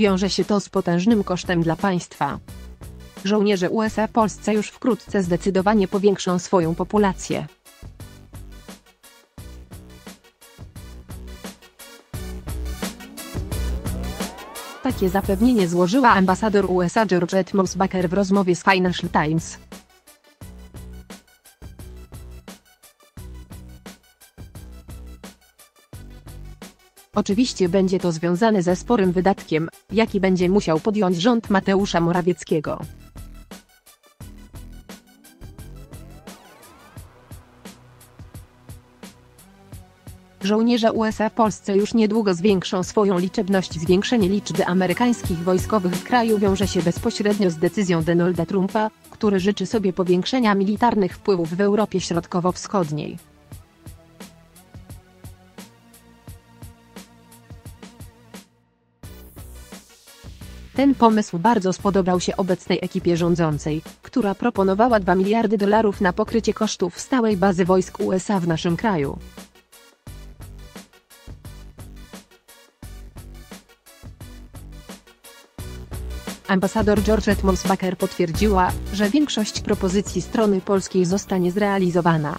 Wiąże się to z potężnym kosztem dla państwa. Żołnierze USA Polsce już wkrótce zdecydowanie powiększą swoją populację. Takie zapewnienie złożyła ambasador USA Georgette Mosbacher w rozmowie z Financial Times. Oczywiście będzie to związane ze sporym wydatkiem, jaki będzie musiał podjąć rząd Mateusza Morawieckiego. Żołnierze USA w Polsce już niedługo zwiększą swoją liczebność. Zwiększenie liczby amerykańskich wojskowych w kraju wiąże się bezpośrednio z decyzją Donalda Trumpa, który życzy sobie powiększenia militarnych wpływów w Europie Środkowo-Wschodniej. Ten pomysł bardzo spodobał się obecnej ekipie rządzącej, która proponowała 2 miliardy dolarów na pokrycie kosztów stałej bazy wojsk USA w naszym kraju. Ambasador Georgette Mosbacher potwierdziła, że większość propozycji strony polskiej zostanie zrealizowana.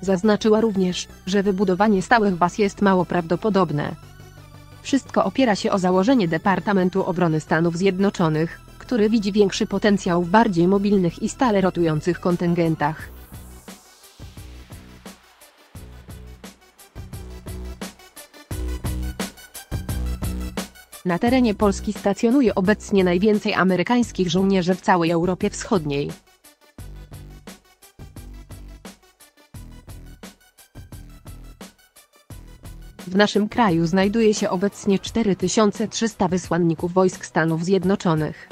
Zaznaczyła również, że wybudowanie stałych baz jest mało prawdopodobne. Wszystko opiera się o założenie Departamentu Obrony Stanów Zjednoczonych, który widzi większy potencjał w bardziej mobilnych i stale rotujących kontyngentach. Na terenie Polski stacjonuje obecnie najwięcej amerykańskich żołnierzy w całej Europie Wschodniej. W naszym kraju znajduje się obecnie 4300 wysłanników wojsk Stanów Zjednoczonych.